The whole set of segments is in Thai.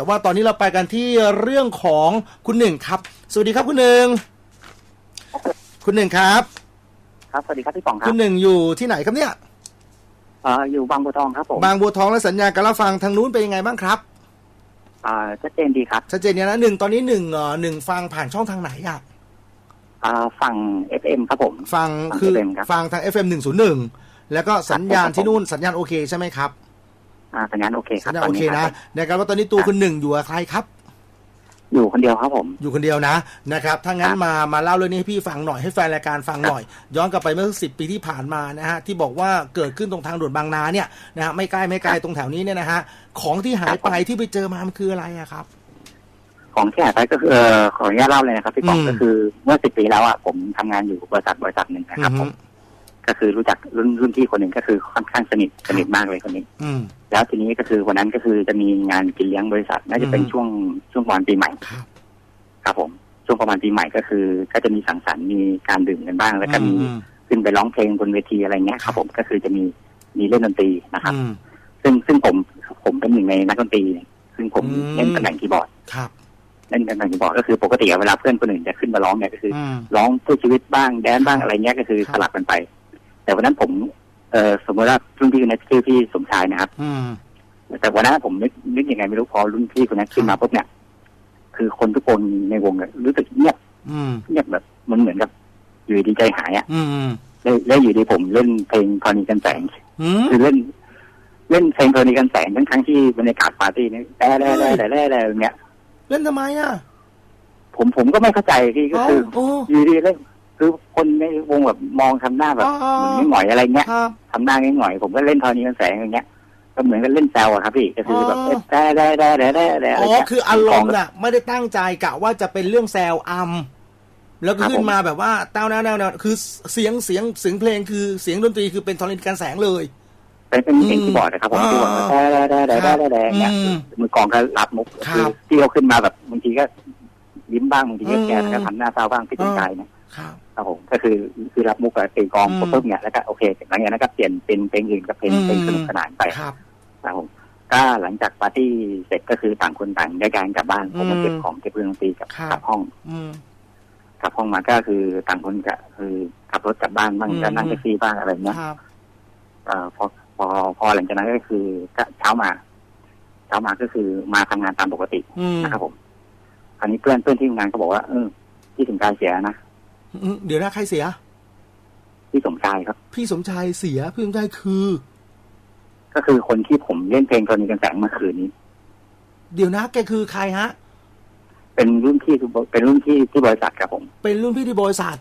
แต่ว่าตอนนี้เราไปกันที่เรื่องของคุณหนึ่งครับ สวัสดีครับคุณหนึ่งคุณหนึ่งครับ ครับสวัสดีครับพี่ป๋องครัคุบณหนึ่งอยู่ที่ไหนครับเนี่ย เอ่ออยู่บางบัวทองครับผมบางบัวทองและสัญญาณการรับฟังทางนู้นเป็นยังไงบ้างครับอ่าชัดเจนดีครับชัดเจนเนี่ยนะหนึ่งตอนนี้หนึ่งเอ่อหนึ่งฟังผ่านช่องทางไหนอะอ่าฝั่ง FM ครับผมฟังฟังคือ FM ครับฟังทาง FM 101 แล้วก็สัญญาณครับผมที่นู่นสัญญาณโอเคใช่ไหมครับ อ่าสัญญาณโอเคครัสับญญาณตโอเครันะบนะครับว่าตอนนี้ตัวคุณหนึ่งอยู่กับใครครับ อยู่คนเดียวครับผม อยู่คนเดียวนะนะครับถ้างั้นครับมามาเล่าเรื่องนี้ให้พี่ฟังหน่อยให้แฟนรายการฟังหน่อย ย้อนกลับไปเมื่อสิบปีที่ผ่านมานะฮะที่บอกว่าเกิดขึ้นตรงทางด่วนบางนาเนี่ยนะฮะไม่ใกล้ไม่ไกลตรงแถวนี้เนี่ยนะฮะของที่หายไปที่ไปเจอมามันคืออะไรอะครับ ของที่หายไปก็คือเอ่อขออนุญาตเล่าเลยนะครับพี่ป๋องอืม ก็คือเมื่อสิบปีแล้วอะผมทำงานอยู่บริษัทบริษัทหนึ่งนะครับผม ก็คือรู้จักรุ่นรุ่นพี่คนหนึ่งก็คือค่อนข้างสนิทสนิทมากเลยคนนี้ อืมแล้วทีนี้ก็คือวันนั้นก็คือจะมีงานกินเลี้ยงบริษัท น่าจะเป็นอืมช่วงช่วงวันปีใหม่ครับครับผม ช่วงประมาณปีใหม่ก็คือ ก็จะมีสังสรรค์มีการดื่มกันบ้าง แล้วก็มีอืมขึ้นไปร้องเพลงบนเวทีอะไรเงี้ยครับ ผมก็คือจะมีมีเล่นดนตรีนะครับอืมซึ่งซึ่งผมผมเป็นหนึ่งในนักดนตรี ซึ่งผมอืมเล่นตำแหน่งคีย์บอร์ดครับเล่นตำแหน่งคีย์บอร์ดก็คือปกติอะเวลาเพื่อนคนอื่นจะขึ้นมาร้องเนี่ยก็คืออืมร้องเพื่อชีวิตบ้างแดนบ้างอะไรเงี้ยก็คือครับสลับกันไป แต่วันนั้นผมเออสมมติว่ารุ่นพี่คนนั้นชื่อพี่สมชายนะครับอืมแต่วันนั้นผมนึกนึกยังไงไม่รู้พอรุ่นพี่คนนั้นขึ้นมาปุ๊บเนี่ย คือคนทุกคนในวงเนี่ยรู้สึกเงียบอืมเงียบแบบมันเหมือนกับ อยู่ดีใจหายอะอืมอืมแล้วแล้วอยู่ดีผมเล่นเพลงพอนีกันแสงอืมคือเล่นเล่นเพลงพอนีกันแสงทั้งทั้งๆที่บรรยากาศปาร์ตี้เนี่ยแต่แต่แต่แต่แต่แต่อย่างเงี้ย เล่นทำไมอะ ผมผมก็ไม่เข้าใจพี่ก็คือโอ้อยู่ดีเล่น คือคนในวงแบบมองทำหน้าแบบอ๋อ เหมือนไม่หงอยอะไรเงี้ยครับ ทำหน้าไม่หงอยผมก็เล่นพอนีกันแสงอย่างเงี้ย ก็เหมือนกับเล่นแซวอะครับพี่ก็คือแบบอ๋อแต่แต่แต่แต่แต่แต่อะไรอ๋อ เงี้ย คืออารมณ์น่ะ ไม่ได้ตั้งใจกะว่าจะเป็นเรื่องแซวอัมแล้วก็ครับ ขึ้นผมมาแบบว่าเต้าแนวแนวแนวคือเสียงเสียงเสียงเพลงคือเสียงดนตรีคือเป็นทอรินการแสงเลย เป็นเป็นเพลงคีย์บอร์ดนะครับผมอ่าคีย์บอร์ดแต่แต่แต่แต่แต่แต่อย่างเงี้ยอืมมือกลองก็รับมุกครับคือที่เขาขึ้นมาแบบบางทีก็ยิ้มบ้างบางทีก็อืมแกก็ทำหน้าเศร้าบ้างพี่สนใจเนี่ย ครับครับผมก็คือคือรับมุกกับตีกลองอืมปุ๊บเนี่ยแล้วก็โอเคหลังจากนั้นก็เปลี่ยนเป็นเพลงอื่นกับเพลงอืมเพลงสนุกสนานไปครับครับผมก็หลังจากปาร์ตี้เสร็จก็คือต่างคนต่างแยกย้ายกันกลับบ้านผมมาเก็บอืมของเก็บเครื่องดนตรีกลับครับกลับห้องอืมกลับห้องมาก็คือต่างคนก็คือขับรถกลับบ้านบ้างอืมก็นั่งแท็กซี่บ้างอะไรเงี้ยครับเอ่อพอพอพอหลังจากนั้นก็คือก็เช้ามาเช้ามาก็คือมาทำงานตามปกติอืมนะครับผมคราวนี้เพื่อนเพื่อนที่ทำงานก็บอกว่าเออพี่สมชายเสียนะอืม เดี๋ยวนะใครเสีย พี่สมชายครับ พี่สมชายเสียพี่สมชายคือ ก็คือคนที่ผมเล่นเพลงกรณีกันแสงเมื่อคืนนี้ เดี๋ยวนะแกคือใครฮะ เป็นรุ่นพี่เป็นรุ่นพี่ที่บริษัทครับผม เป็นรุ่นพี่ที่บริษัท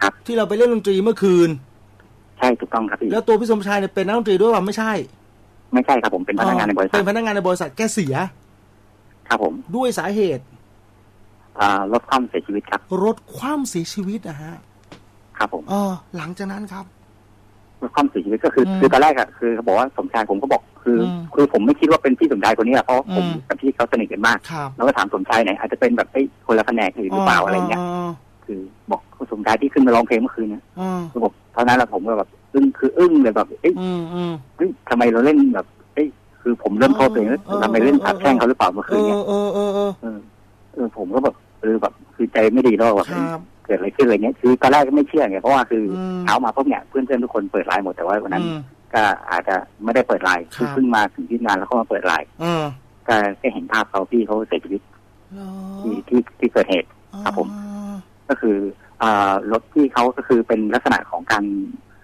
ครับ ที่เราไปเล่นดนตรีเมื่อคืน ใช่ถูกต้องครับพี่แล้วตัวพี่สมชายเนี่ยเป็นนักดนตรีด้วยว่าไม่ใช่ ไม่ใช่ครับผมเป็นพนักงานในบริษัเป็ทนพนักงานในบริษัทแกเสีย ครับผม ด้วยสาเหตุ อ่ารถคว่ำเสียชีวิตครับ รถคว่ำเสียชีวิตนะฮะ ครับผมเออ หลังจากนั้นครับ รถคว่ำเสียชีวิตก็คืออมคือตอนแรกอะคือเขาบอกว่าสมชายผมก็บอกคืออม คือผมไม่คิดว่าเป็นพี่สมชายคนนี้อะเพราะผมอืมกับพี่เขาสนิทกันมาก ครับแล้วก็ถามสมชายไหนอาจจะเป็นแบบเอ้ยคนละแผนกอื่นหรือเปล่าอะไรเงี้ยคือบอกคุณสมชายที่ขึ้นมาร้องเพลงเมื่อคืนเนี่ยอ่าคือบอกเท่านั้นแหละผมก็แบบอึ้งคืออึ้งเลยแบบเอ้ย อืมอืม เฮ้ยทำไมเราเล่นแบบเอ้ยคือผมเริ่มโทษตัวเองว่าเออ ทำไมเล่นสาบแช่งเขาหรือเปล่าเมื่อเอคืนเนี่ยอเออเออเออเออเออผมก็แบบ เออแบบคือใจไม่ดีแล้วแบบครับ เกิดอะไรขึ้นอะไรเงี้ยคือตอนแรกก็ไม่เชื่อไงเพราะว่าคืออม เช้ามาพวกเนี่ยเพื่อนเพื่อนๆทุกคนเปิดไลน์หมดแต่ว่าวันนั้น อืม ก็อาจจะไม่ได้เปิดไลน์ครับคือเพิ่งมาถึงที่งานแล้วก็มาเปิดไลน์อ่าก็ก็เห็นภาพเขาพี่เขาเสียชีวิตเหรอที่ที่ที่เกิดเหตุ ครับผมอ่าก็คืออ่ารถที่เขาก็คือเป็นลักษณะของการ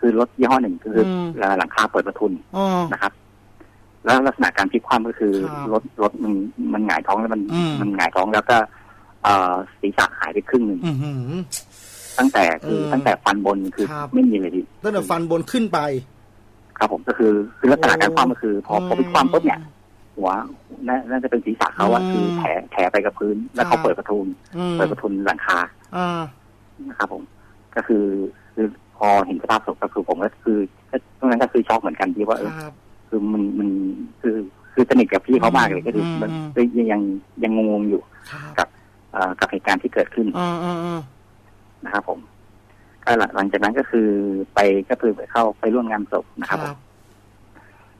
คือรถยี่ห้อหนึ่งคืออหลังคาเปิดประทุนอ่านะครับ แล้วลักษณะการพลิกคว่ำก็คือครับรถรถมันมันหงายท้องแล้วมันอืม มันหงายท้องแล้วก็เอ่อ ศีรษะหายไปครึ่งหนึ่งอือหือตั้งแต่คือเออตั้งแต่ฟันบนคือครับไม่มีเลยพี่ตั้งแต่ฟันบนขึ้นไป ครับผมก็คือคือลักษณะการคว่ำก็คือ พอพอพลิกคว่ำปุ๊บเนี่ยหัวน่าน่าจะเป็นศีรษะเขาอะอืมคือแผลแผลไปกับพื้น แล้วครัเขาบเปิดประทุนอืมเปิดประทุนหลังคาอ่านะครับผม ก็คือคือพอเห็นสภาพศพก็คือผมก็คือก็ตรงนั้นก็คือช็อกเหมือนกันที่ว่าเออครับคือมันมันคือคือสนิทกับพี่เขามากเลยก็คือมันอืมก็ยังยังงงๆอยู่ครับเอ่อ กับเหตุการณ์ที่เกิดขึ้นอ่าอ่าอ่านะครับผมก็หลังหลังจากนั้นก็คือไปก็คือไปเข้าไปร่วมงานศพนะครับผม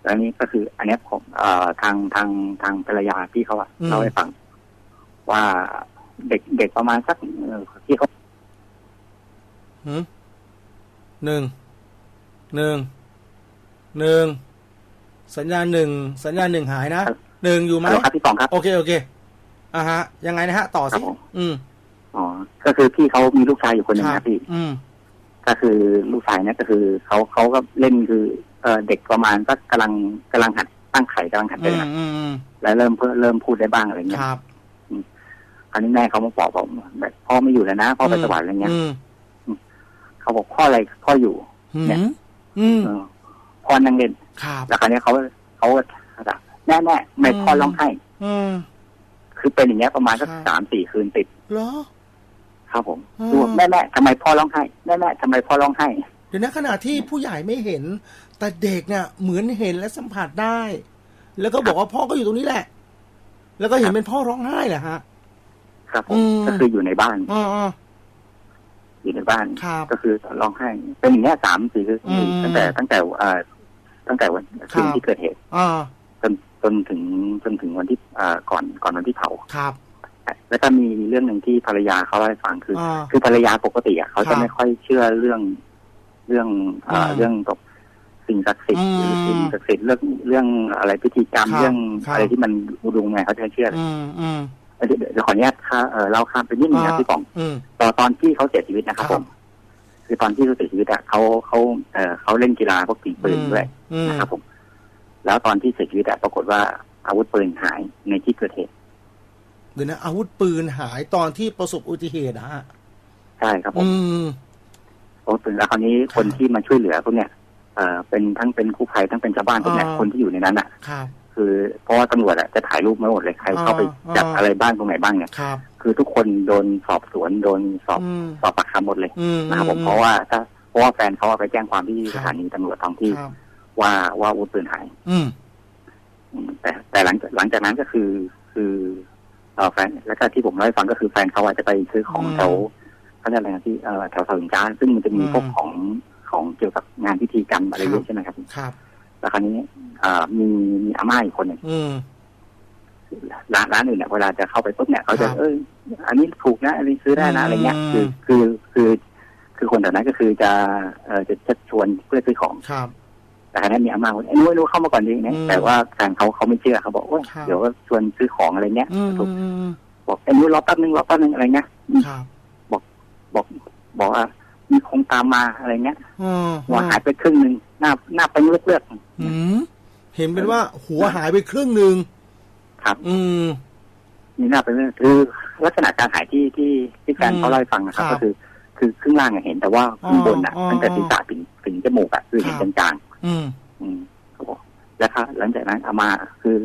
แล้วนี่ก็คืออันเนี้ยผมเอ่อทางทางทางภรรยาพี่เขาอะอืมเล่าให้ฟัง ว่าเด็กเด็กประมาณสักเอ่อที่เขาหืมหนึ่งหนึ่งหนึ่งสัญญาณหนึ่งสัญญาณหนึ่งหายนะหนึ่งอยู่ไหมฮัลโหลครับพี่ปองครับ โอเคโอเค อ่าฮะ ยังไงนะฮะ ต่อครัสิบผมอืมอ๋อ ก็คือพี่เขามีลูกชายอยู่คนหนึ่งครับนะพี่ อืม ก็คือลูกชายเนี่ยก็คือเขาเขาก็เล่นคือ เออเด็กประมาณก็กำลังกำลังหัดตั้งไข่กำลังหัดอืเดินมอะอืมอืมแล้วเริ่มเพิ่มเริ่มพูดได้บ้างอะไรเงี้ยครับคราวนี้แม่เขามาบอกบอกแบบพ่อไม่อยู่แล้วนะพ่อไปสวรรค์อะไรเงี้ยอืมเขาบอกพ่ออะไรพ่ออยู่อืเนี่ยมอืมเออพ่อนั่งเล่นครับแล้วคราวนี้เขาเขาก็แน่แน่ๆไม่พ่อร้องไห้อืม คือเป็นอย่างเงี้ยประมาณสักครับสามสี่คืนติดเหรอครับผมอืมดูแม่แม่ๆทำไมพ่อร้องไห้แม่แม่ๆทำไมพ่อร้องไห้เดี๋ยวนะขณะที่ผู้ใหญ่ไม่เห็น แต่เด็กเนี่ยเหมือนเห็นและสัมผัสได้ แล้วก็บอกว่าพ่อก็อยู่ตรงนี้แหละ แล้วก็เห็นเป็นพ่อร้องไห้แหละฮะ ครับผอืมมก็คืออยู่ในบ้านอ๋ออ๋ออยู่ในบ้านครับก็คือร้องไห้เป็นอย่างเงี้ยสามสี่คืนอืมตั้งแต่ตั้งแต่เอ่อตั้งแต่วันครับคืนที่เกิดเหตุอ่าจน จนถึงจนถึงวันที่เอ่อก่อนก่อนวันที่เผาครับ แล้วก็มีเรื่องหนึ่งที่ภรรยาเขาเล่าให้ฟังคือ อ่าคือภรรยาปกติอะเขาครัจะบไม่ค่อยเชื่อเรื่องเรื่องเอ่ออืมเรื่องแบบสิ่งศักดิ์สิทธิ์หรืออืมสิ่งศักดิ์สิทธิ์เรื่องเรื่องอะไรพิธีกรรมครับเรื่องครับ อะไรที่มันอุดมไงเขาจะเชื่ออืมอืม เดี๋ยวเดี๋ยวขออนุญาตค่ะเอ่อเล่าข้ามไปนิดนึงนะพี่ป๋อง อืม ตอนตอนที่เขาเสียชีวิตนะครับคผรับ มคือตอนที่เขาเสียชีวิตอะเขาเขาเอ่อเขาเล่นกีฬาพวกยิงปืนด้วยอืมนะครับผม แล้วตอนที่เสียชีวิตอะปรากฏว่าอาวุธปืนหายในที่เกิดเหตุเดี๋ยวนะอาวุธปืนหายตอนที่ประสบอุบัติเหตุอะฮะใช่ครับผมอืมอาวุธปืนแล้วคราวนี้คนที่มาช่วยเหลือพวกเนี้ยเอ่อเป็นทั้งเป็นกู้ภัยทั้งเป็นชาวบ้านพวกเนี้ยอ่าคนที่อยู่ในนั้นอะครับคือเพราะว่าตำรวจอะจะถ่ายรูปมาหมดเลยใครเข้าไปอ่าจับอ่าอะไรบ้างตรงไหนบ้างเนี่ยครับคือทุกคนโดนสอบสวนโดนสอบอืมสอบปากคำหมดเลยอืมนะครับผมเพราะว่าถ้าเพราะว่าแฟนเขาเอาไปแจ้งความที่ครับสถานีตำรวจท้องที่ครับ ว่าว่าอาวุธปืนหายอืมอืม แต่แต่หลังหลังจากนั้นก็คือ คือเอ่อแฟนแล้วก็ที่ผมเล่าให้ฟังก็คือแฟนเขาอาจจะไปซื้อของอืมแถวเขาเรียกอะไรนะที่เอ่อแถวถนนจานซึ่งมันจะมีอืมพวกของของเกี่ยวกับงานพิธีกรรมอะไรครับเยอะใช่ไหมครับครับแล้วคราวนี้เอ่อมีมีอาม่าอีกคนหนึ่งอืมร้านร้านอื่นเนี่ยเวลาจะเข้าไปปุ๊บเนี่ยเขาจะครับเอ้ยอันนี้ถูกนะ อันนี้ซื้อได้นะอะไรเงี้ยอืมคือคือคือ คือคนแถวนั้นก็คือจะเอ่อจะชักชวนเพื่อซื้อของครับ แต่คราวนั้นมีอาม่าคนไอ้นู้นไอ้นู้นเข้ามาก่อนดีเนี่ยอืมแต่ว่าแฟนเขาเขาไม่เชื่อเขาบอกว่าครับเดี๋ยวก็ชวนซื้อของอะไรเงี้ยอืมถูกอืมบอกไอ้นู้นรอแป๊บนึงรอแป๊บนึงอะไรเงี้ยครับบอกบอกว่ามีคงตามมาอะไรเงี้ยอืมหัวหายไปครึ่งหนึ่งหน้าหน้าเป็นเลือดเลือดอืมเห็นเป็นว่าหัวหายไปครึ่งหนึ่งครับ อืมมีหน้าเป็นเลือดคือลักษณะการหายที่ที่ที่แฟนอืมเขาเล่าให้ฟังนะครับครับ ก็คือ คือครึ่งล่างอะเห็นแต่ว่าข้างบนอะอ๋อตั้งแต่ศีรษะถึงถึงจมูกอะคือเห็นครับจาง อืมๆอืมเขาบอกแล้วครับหลังจากนั้นอามาคือ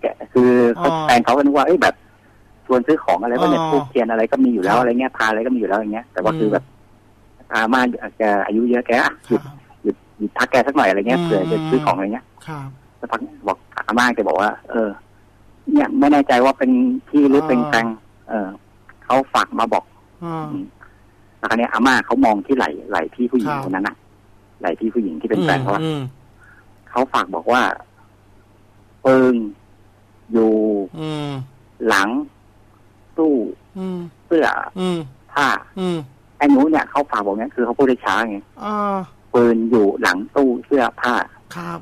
แกคือเขาอ๋อแฟนเขาก็นึกว่าเอ้ยแบบชวนซื้อของอะไรก็เนี่ยอ๋อทูบเทียนอะไรก็มีอยู่แล้ครัวบอะไรเงี้ยพาอะไรก็มีอยู่แล้วอย่างเงี้ย แต่ว่าอืม คือแบบ อามาแกอายุเยอะแกอะหยุดครับ หยุดหยุดพักแกสักหน่อยอะไรเงี้ยอืม เผื่อจะซื้อของอะไรเงี้ย ครับ สักพักบอกอาม่าแกบอกว่า เออ เนี่ยไม่แน่ใจว่าเป็นพี่หรือเป็นแฟงเออเขาฝากมาบอกอ่า แล้วคราวนี้อาม่าเขามองที่ไหล่ไหล่พี่ผู้หญิงครับ คนนั้นน่ะ ไหล่พี่ผู้หญิงที่เป็นแฟนเขาอะอืมเขาฝากบอกว่าเปิงอยู่อืมหลังตู้อืมเสื้ออืมผ้าอืมไอ้หนูเนี่ยเขาฝากบอกเนี้ยคือเขาพูดได้ช้าไงอ่าปืนอยู่หลังตู้เสื้อผ้าครับ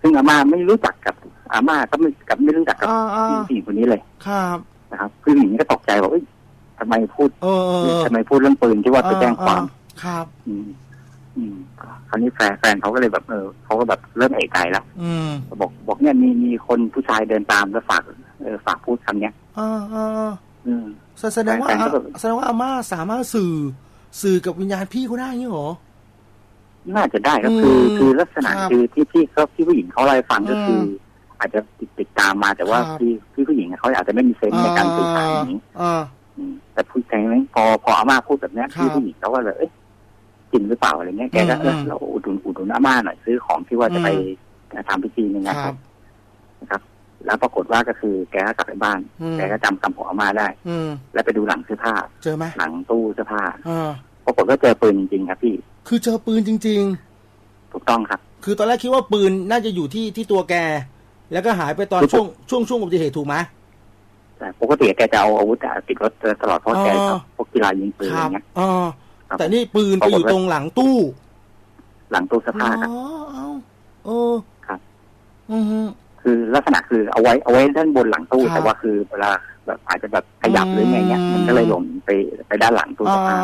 ซึ่งอาม่าไม่รู้จักกับ อาม่าก็ไม่กับไม่รู้จักกับอ่าอ่าผู้หญิงคนนี้เลยครับนะครับผู้หญิงก็ตกใจบอกเอ้ยทำไมพูดเออเออเออทำไมพูดเรื่องปืนที่ว่าไปแจ้งความอ่ครับ อืมอืมคราวนี้แฟนแฟนเขาก็เลยแบบเออเขาก็แบบเริ่มเอกใจแล้วอืมบอกบอกเนี่ยมีมีคนผู้ชายเดินตามแล้วฝากเออฝากพูดคำเนี้ยอ่าอ่าอ่าอืมแสแสดงว่าแฟนก็แบบแสดงว่าอาม่าสามารถสื่อสื่อกับวิญญาณพี่เขาได้อย่างนี้เหรอน่าจะได้ก็คืออืมคือลักษณะครับคือที่ที่เขาที่ผู้หญิงเขาเล่าให้ฟังก็คืออมอาจจะติดติดตามมาแต่ว่าครับที่ที่ผู้หญิงเขาอาจจะไม่มีเซนส์ในการสื่อสารอย่างนี้อ่าอืมแต่ผู้ชายนั้นพอพออาม่าพูดแบบเนี้ยครับที่ผู้หญิงเขาก็เลย เอ๊ะจริงหรือเปล่าอะไรเงี้ยแกก็เอออืมเราอุดหนุนอุดหนุนอาม่าหน่อยซื้อของที่ว่าจะไปอืทำพิธีนึงคนะครัรับบนะครับ แล้วปรากฏว่าก็คือแกก็กลับไปบ้านอืมแกก็จำคำของอาม่าได้ อืมแล้วไปดูหลังเสื้อผ้า เจอไหมหลังตู้เสื้อผ้าอ่าปรากฏว่าเจอปืนจริงๆครับพี่ คือเจอปืนจริงถูกต้องครับๆคือตอนแรกคิดว่าปืนน่าจะอยู่ที่ที่ตัวแก แล้วก็หายไปตอนคือผมช่วงช่วงช่วงอุบัติเหตุถูกไหมแต่ปกติแกจะเอาอาวุธอะติดรถตลอดเพราะแกอ๋อชอบพวกกีฬายิงปืนคอะไรรับเงี้ยอ๋อครับ แต่นี่ปืนไปอยู่ตรงหลังตู้ หลังตู้เสื้อผ้าครับอ๋อเอาเออครับอือฮึคือลักษณะคือเอาไว้เอาไว้ด้านบนหลังตู้ครับแต่ว่าคือเวลาแบบอาจจะแบบขยับหรือไงเงี้ยอืมมันก็เลยหล่นไปไปด้านหลังตู้อ่าเสื้อผ้า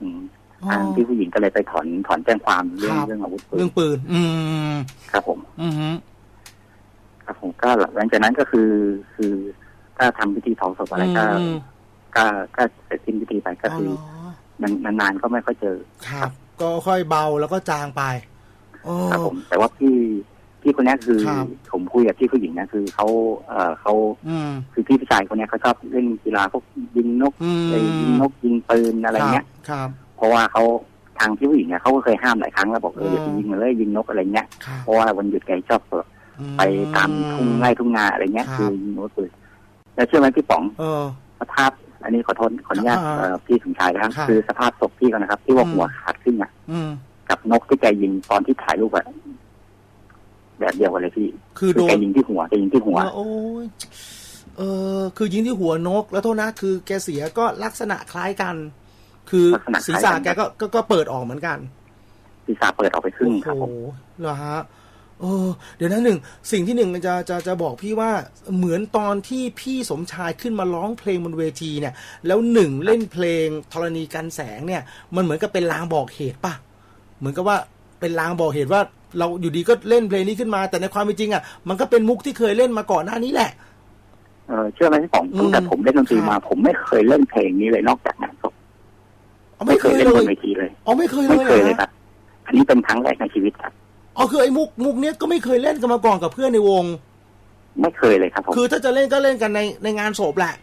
อืมอ๋อทางพี่ผู้หญิงก็เลยไปถอนถอนแจ้งความเรื่องครับเรื่องอาวุธปืเรื่นองปืน อืมครับผม อือฮึครับผมก็หลังจากนั้นก็คือ คือถ้าทำพิธีเผาศพอะไรก็อืมก็ก็เสร็จสิ้นพิธีไปก็อ๋อคือเหรอ นานๆก็ไม่ค่อยเจอครับ ก็ค่อยเบาแล้วก็จางไปโอ้ครับผมแต่ว่าพี่พี่คนนี้คือครับผมคุยกับพี่ผู้หญิงนะคือเขาเอ่อเขาอืมคือพี่ผู้ชายคนนี้เขาชอบเล่นกีฬาพวกยิงนกอืมไอ้ยิงนกยิงปืนอะไรเงี้ยครับ เพราะว่าเขาทางพี่ผู้หญิงเนี่ยเขาก็เคยห้ามหลายครั้งแล้วบอกเอออย่าไปอืมยิงมันเลยยิงนกอะไรเงี้ยครับเพราะว่าวันหยุดแกชอบอืไปตามทุ่งไร่ทุ่งนาอะไรเงี้ยครับคือยิงนกปืนแล้วเชื่อไหมพี่ป๋องเออสภาพ อันนี้ขอโทษขออนุญาตอ่าเอ่อพี่สมชายนะครับครับคือสภาพศพพี่กันนะครับ ที่ว่าอืมหัวขาดขึ้นอะอืม กับนกที่แกยิงตอนที่ถ่ายรูปอะแบบเดียวกันเลยพี่คือโดแกนยิงที่หัวแกยิงที่หัวเออโอ้ยเออคือยิงที่หัวนกแล้วโทษนะคือแกเสียก็ลักษณะคล้ายกัน คือลักษณะคศีรล้ายษะกันแกก็ก็ก็เปิดออกเหมือนกัน ศีรษะเปิดออกไปครึ่งครับผโอ้ม โหเหรอฮะ เออเดี๋ยวนะหนึ่งสิ่งที่หนึ่งจะจะจะบอกพี่ว่าเหมือนตอนที่พี่สมชายขึ้นมาร้องเพลงบนเวทีเนี่ย แล้วหนึ่งเล่นเพลงธรณีกันแสงเนี่ย มันเหมือนกับเป็นลางบอกเหตุป่ะ เหมือนกับว่าเป็นลางบอกเหตุว่าเราอยู่ดีก็เล่นเพลงนี้ขึ้นมา แต่ในความเป็นจริงอะมันก็เป็นมุกที่เคยเล่นมาก่อนหน้านี้แหละเออเชื่อไหมพี่ป๋องอืมตั้งแต่ผมเล่นดนตรีครับมา ผมไม่เคยเล่นเพลงนี้เลยนอกจากงานศพอ๋อไม่เคยเล่นเลบยนเวทีเลยอ๋อไม่เคยเลไม่ยเคยเลยหรอครับอันนี้เป็นครั้งแรกในชีวิตครับ อ๋อคือไอ้มุกมุกเนี้ยก็ไม่เคยเล่นกันมาก่อนกับเพื่อนในวง ไม่เคยเลยครับผมคือถ้าจะเล่นก็เล่นกันในในงานศพแหละ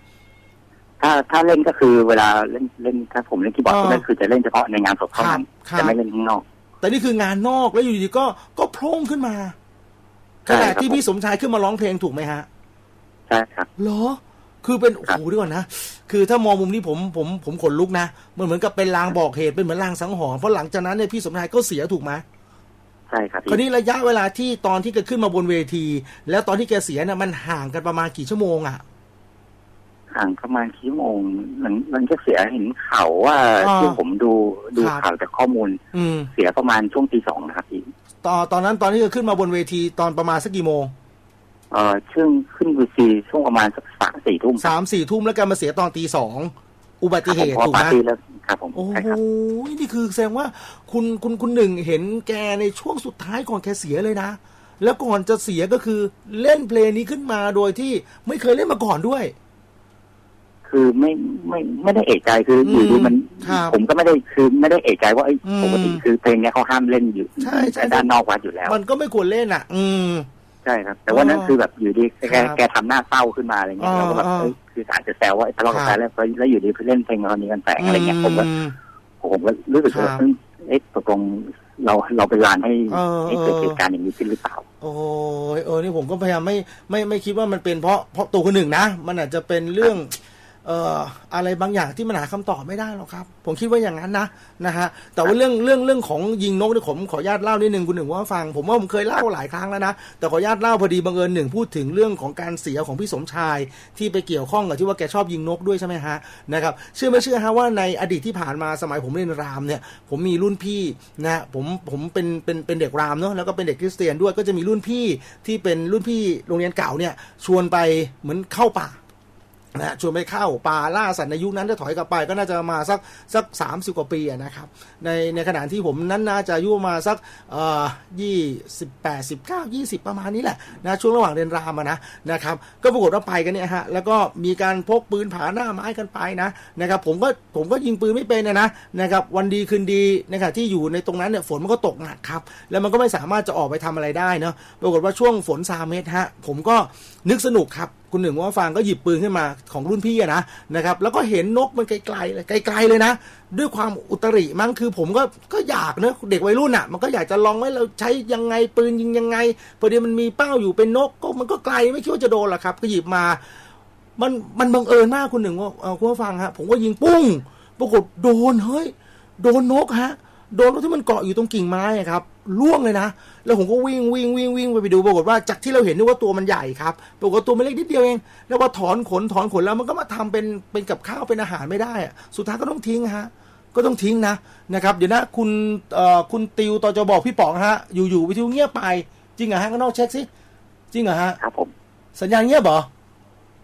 ถ้าถ้าเล่นก็คือเวลาเล่นเล่นถ้าผมเล่นคีย์บอร์ดอ่าก็คือจะเล่นเฉพาะในงานศพเท่านั้นครับจะไม่เล่นข้างนอก แต่นี่คืองานนอกแล้วอยู่ดีๆก็ก็โพล่งขึ้นมาขใช่ณะครับที่พี่สมชายขึ้นมาร้องเพลงถูกไหมฮะใช่ครับเหรอ คือเป็นโอ้ครับโหดีกว่านะ คือถ้ามองมุมนี้ผมผมผมขนลุกนะมันเหมือนกับเป็นลางบอกเหตุเป็นเหมือนลางสังหรณ์เพราะหลังจากนั้นเนี่ยพี่สมชายก็เสียถูกไหมใช่ครับคราวพี่นี้ระยะเวลาที่ตอนที่แกขึ้นมาบนเวที แล้วตอนที่แกเสียเนี่ยมันห่างกันประมาณกี่ชั่วโมงอะห่างประมาณกี่ชั่วโมงหลังหลังจากเสียเห็นข่าวว่าอ่าที่ผมดูดูครับข่าวจากข้อมูล อืมเสียประมาณช่วงตีสองนะครับพี่ตอนตอนนั้นตอนที่แกขึ้นมาบนเวทีตอนประมาณสักกี่โมงเอ่อช่วงขึ้นเวทีช่วงประมาณสักสามสี่ทุ่มสามสี่ทุ่มแล้วแกมาเสียตอนตีสองอุบัครัติบเหผมตุพอถูกปาไหมร์ตี้แล้ว ครับผมโอ้ใช่โหครับ นี่คือแสดงว่าคุณคุณคุณหนึ่งเห็นแกในช่วงสุดท้ายก่อนแกเสียเลยนะ แล้วก่อนจะเสียก็คือเล่นเพลงนี้ขึ้นมาโดยที่ไม่เคยเล่นมาก่อนด้วย คือไม่ไม่ไม่ได้เอกใจคืออมอยู่ดีมัน ครับผมก็ไม่ได้คือไม่ได้เอกใจว่าไอ้ยอืมปกติคือเพลงเนี้ยเขาห้ามเล่นอยู่ใช่ใช่ ด้านนอกวัดอยู่แล้วมันก็ไม่ควรเล่นอะ อืม ใช่ครับ แต่ว่านั้นอ๋อคือแบบอยู่ดีแกครับแกทำหน้าเศร้าขึ้นมาอะไรเงี้ยอ๋อเราก็แบบอ๋อเอ้ย คืออาจจะแซวว่าทะเลาะกับครับแฟนแล้วแล้วอยู่ดีเล่นเพลงตอนนี้กันแสงอะไรเงี้ยผมก็อืมผมก็รู้สึกว่าครับเอ้ยเอ๊ะตกลงเราเราเป็นลานให้เออให้เกิดเออเหตุการณ์อย่างนี้ขึ้นหรือเปล่า โอ้ยเออนี่ผมก็พยายามไม่ไม่ไม่คิดว่ามันเป็นเพราะเพราะตัวคนหนึ่งนะ มันอาจจะเป็นเรื่อง เอ่ออะไรบางอย่างที่มันหาคำตอบไม่ได้หรอกครับ ผมคิดว่าอย่างนั้นนะนะฮะแต่ว่าเรื่องเรื่องเรื่องของยิงนกเนี่ยผมขออนุญาตเล่านิดนึงคุณหนึ่งว่าฟัง ผมว่าผมเคยเล่าหลายครั้งแล้วนะแต่ขออนุญาตเล่าพอดีบังเอิญหนึ่งพูดถึงเรื่องของการเสียของพี่สมชายที่ไปเกี่ยวข้องกับที่ว่าแกชอบยิงนกด้วยใช่ไหมฮะนะครับเชื่อไม่เชื่อฮะว่าในอดีตที่ผ่านมาสมัยผมเรียนรามเนี่ยผมมีรุ่นพี่นะผมผมเป็นเป็นเป็นเด็กรามเนาะแล้วก็เป็นเด็กคริสเตียนด้วยก็จะมีรุ่นพี่ที่เป็นรุ่นพี่โรงเรียนเก่าเนี่ยชวนไปเหมือนเข้าป่า นะชวนไปเข้าป่าล่าสัตว์ในยุคนั้นถ้าถอยกลับไปก็น่าจะมาสักสักสามสิบกว่าปีนะครับในในขณะที่ผมนั้นน่าจะอายุมาสักเอ่อยี่สิบแปดสิบเก้ายี่สิบประมาณนี้แหละนะช่วงระหว่างเรียนรามนะนะครับก็ปรากฏว่าไปกันเนี่ยฮะแล้วก็มีการพกปืนผาหน้าไม้กันไปนะนะครับผมก็ผมก็ยิงปืนไม่เป็นนะนะนะครับวันดีคืนดีนะครับที่อยู่ในตรงนั้นเนี่ยฝนมันก็ตกหนักครับแล้วมันก็ไม่สามารถจะออกไปทำอะไรได้เนาะปรากฏว่าช่วงฝนซาเม็ดฮะผมก็ นึกสนุกครับ คุณหนึ่งว่าฟังก็หยิบปืนขึ้นมาของรุ่นพี่อะนะนะครับ แล้วก็เห็นนกมันไกลๆเลยไกล ๆเลยนะ ด้วยความอุตริมั้งคือผมก็ก็อยากเนอะเด็กวัยรุ่นอะ มันก็อยากจะลองว่าเราใช้ยังไงปืนยิงยังไงพอดีมันมีเป้าอยู่เป็นนกก็มันก็ไกลไม่คิดว่าจะโดนหรอกครับ ก็หยิบมา มันมันบังเอิญมากคุณหนึ่งว่าคุณผู้ฟังฮะผมก็ยิงปุ้ง ปรากฏโดนเฮ้ยโดนนกฮะ โดนนกที่มันเกาะอยู่ตรงกิ่งไม้ครับ ล่วงเลยนะ แล้วผมก็วิ่งวิ่งวิ่งวิ่งไปไปดูปรากฏว่าจากที่เราเห็นนึกว่าตัวมันใหญ่ครับปรากฏว่าตัวมันเล็กนิดเดียวเอง แล้วพอถอนขนถอนขนแล้วมันก็มาทำเป็นเป็นกับข้าวเป็นอาหารไม่ได้อะสุดท้ายก็ต้องทิ้งฮะก็ต้องทิ้งนะนะครับเดี๋ยวนะคุณเอ่อคุณติวต่อจะบอกพี่ป๋องฮะ อยู่ๆวิทยุเงียบไป จริงเหรอฮะก็นอกเช็คสิจริงเหรอฮะครับผมสัญญาณเงียบเหรอ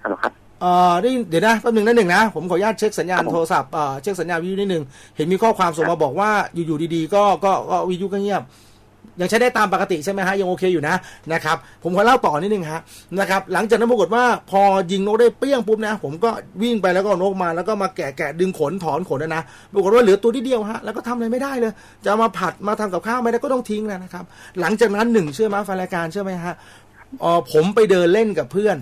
ฮัลโหลครับเอ่อได้ยินเดี๋ยวนะแป๊บหนึ่งนะหนึ่งนะ ผมขออนุญาตเช็คสัญญาณครับผมโทรศัพท์เอ่อเช็คสัญญาณวิทยุนิดหนึ่งเห็นมีข้อความส่งมาบอกว่าอยู่ๆดีๆ ก็ก็ก็วิทยุก็เงียบ ยังใช้ได้ตามปกติใช่ไหมฮะยังโอเคอยู่นะนะครับผมขอเล่าต่อนิดนึงฮะนะครับหลังจากนั้นปรากฏว่าพอยิงนกได้เปี้ยงปุ๊บนะผมก็วิ่งไปแล้วก็เอานกมาแล้วก็มาแกะแกะดึงขนถอนขนนะนะปรากฏว่าเหลือตัวที่เดียวฮะแล้วก็ทำอะไรไม่ได้เลย จะมาผัดมาทำกับข้าวไม่ได้ก็ต้องทิ้งแล้วนะครับ หลังจากนั้นหนึ่งเชื่อไหมแฟนรายการเชื่อไหมฮะออผมไปเดินเล่นกับเพื่อน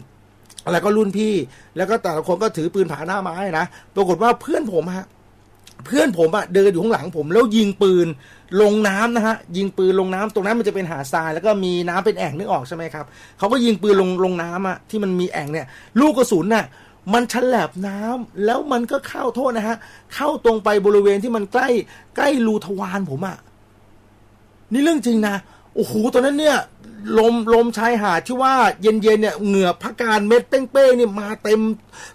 แล้วก็รุ่นพี่ แล้วก็แต่ละคนก็ถือปืนผาหน้าไม้นะปรากฏว่าเพื่อนผมฮะ เพื่อนผมอะเดินอยู่ข้างหลังผม แล้วยิงปืนลงน้ำนะฮะยิงปืนลงน้ำตรงนั้นมันจะเป็นหาดทรายแล้วก็มีน้ำเป็นแอ่งนึกออกใช่ไหมครับเขาก็ยิงปืนลงลงน้ำอะที่มันมีแอ่งเนี่ย ลูกกระสุนน่ะมันฉลับน้ำแล้วมันก็เข้าโทษนะฮะเข้าตรงไปบริเวณที่มันใกล้ใกล้รูทวารผมอะนี่เรื่องจริงนะ โอ้โหตอนนั้นเนี่ย ลมลมชายหาดที่ว่าเย็นๆเนี่ยเหงื่อพักการเม็ดเป้งๆเนี่ยมาเต็ม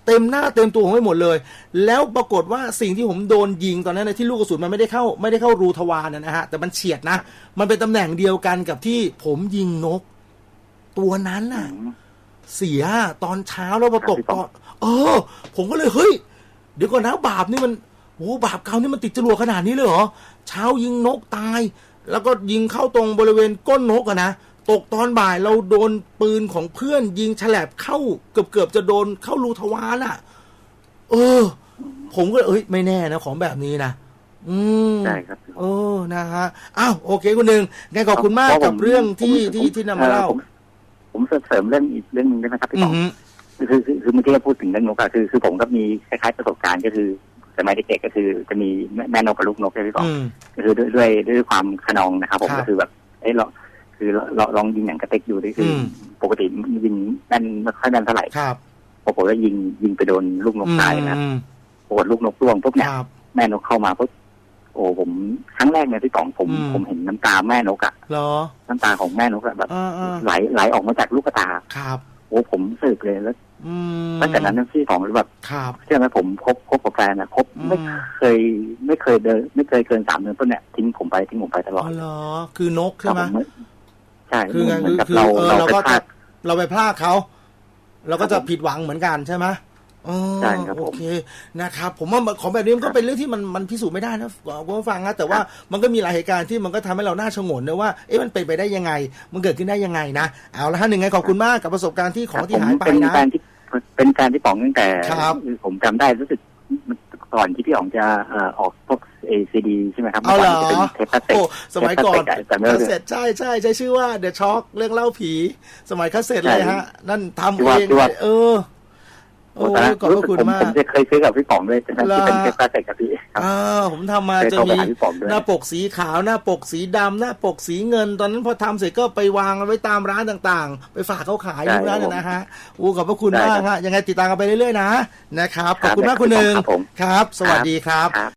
เต็มหน้าเต็มตัวผมไปหมดเลย แล้วปรากฏว่าสิ่งที่ผมโดนยิงตอนนั้นนะที่ลูกกระสุนมันไม่ได้เข้าไม่ได้เข้ารูทวารนะนะฮะแต่มันเฉียดนะ มันเป็นตำแหน่งเดียวกันกับที่ผมยิงนก ตัวนั้นน่ะ เสียตอนเช้าแล้วพอตกครับพี่ตป๋ออนงเออ ผมก็เลยเฮ้ยเดี๋ยวก่อนนะบาปนี่มันโอ้บาปเก่านี่มันติดจรวดขนาดนี้เลยเหรอเช้ายิงนกตาย แล้วก็ยิงเข้าตรงบริเวณก้นนกอะนะตกตอนบ่ายเราโดนปืนของเพื่อน ยิงฉลบเข้าเกือบเกือบๆจะโดนเข้ารูทวารอะ เออ ผมก็เลยเอ้ยไม่แน่นะของแบบนี้นะอืมใช่ครับเออนะฮะอ้าวโอเคคุณหนึ่งงั้นขอบคุณมากเพราะผกับเรื่องที่ผมที่ที่นำมาเล่าผมผมเสริมเรื่องอีกเรื่องหนึงได้ไหมครับพี่อืป๋อองฮึคือคือคือคือเมื่อกี้เราพูดถึงเรื่องนกอะคือคือผมก็มีคล้ายๆประสบการณ์ก็คือ สมัยเด็กๆก็คือจะมีแม่แม่นกกับลูกนกใช่ไหมพี่ป๋องอืมก็คือด้วยด้วยด้วยความขนองนะครับ ผมครับก็คือแบบเอ้ยเราคือเราเราลองยิงหนังกระติกอยู่ด้วยคืออมปกติยิงแม่นไม่ค่อยแม่นเท่าไหร่ครับพอผมก็ยิงยิงไปโดนลูกนกตายนะอืมปรากฏลูกนกร่วงปุ๊บเนี่ยครับแม่นกเข้ามาปุ๊บโอ้ผมครั้งแรกเนี่ยพี่ป๋องผมอืมผมเห็นน้ำตาแม่นกอะเหรอน้ำตาของแม่นกอะแบบอ่าอ่าไหลไหลออกมาจากลูกตาครับโอ้ผมสึกเลยแล้วอืมตั้งแต่นั้นนะพี่ป๋องแบบครับเชื่อไหมผมคบคบกับแฟนอะคบอืมไม่เคยไม่เคยเดิน ไม่เคยเกินสามเดือนต้นเนี่ยทิ้งผมไปทิ้งผมไปตลออ๋ดอเหรอคือนกใช่ไหมครับผใช่คือไงเหมือนกับคือเราเออเราเราไปก็พลาดเราไปพลาดเขาเราก็ครัจะบผมผิดหวังเหมือนกันใช่ไหมอ๋อ ใช่ครับผมโอเคนะครับ ผมว่าของแบบนี้มันก็เป็นเรื่องที่มันมันพิสูจน์ไม่ได้นะคุณผู้ฟังนะแต่ว่ามันก็มีหลายเหตุการณ์ที่มันก็ทำให้เราหน้าชงนนะว่าเอ๊ะมันเป็นไปได้ยังไง มันเกิดขึ้นได้ยังไงนะเอาละฮะหนึ่งไงขอบคุณมากกับประสบการณ์ที่ของที่หายไปผมเป็นนะแฟนที่เป็นแฟนที่ป๋องตั้งแต่ครับผมจำได้รู้สึกก่อนที่พี่อ๋องจะเอ่อออกพวกเอซีดีใช่ไหมครับเอาเหรอมื่ก่นจะเป็นเทปคาสเซ็ตโอ้สมัยก่อนเทปคาสเซ็ตแต่ไม่คารู้สเซ็ตใช่ใช่ใช้ชื่อว่า The Shock เรื่องเล่าผี สมัยคาสเซ็ตเลยฮะ นั่นทำที่เอว่างที่ว่าเออ โอ้ตอนนั้นขอบพระคุณผมมาผกมจะเคยซื้อกับพี่ป๋องด้วยใช่ไหมที่เป็นเหรอเทปคาสเซ็ตกับพี่ครับอ่าผมทำมาเคยจะเข้าไปมีหาพี่ป๋องด้วยหน้าปกสีขาวหน้าปกสีดำหน้าปกสีเงิน ตอนนั้นพอทำเสร็จก็ไปวางเอาไว้ตามร้านต่างๆ ไปฝากเขาขายใช่ทุกร้านครับนะฮะโอ้ขอบพระคุณได้มากครับฮะยังไงติดตามกันไปเรื่อยๆนะนะครับขอบคุณครับมากคุณหนึ่งครับผมครับสวัสดีครับครับ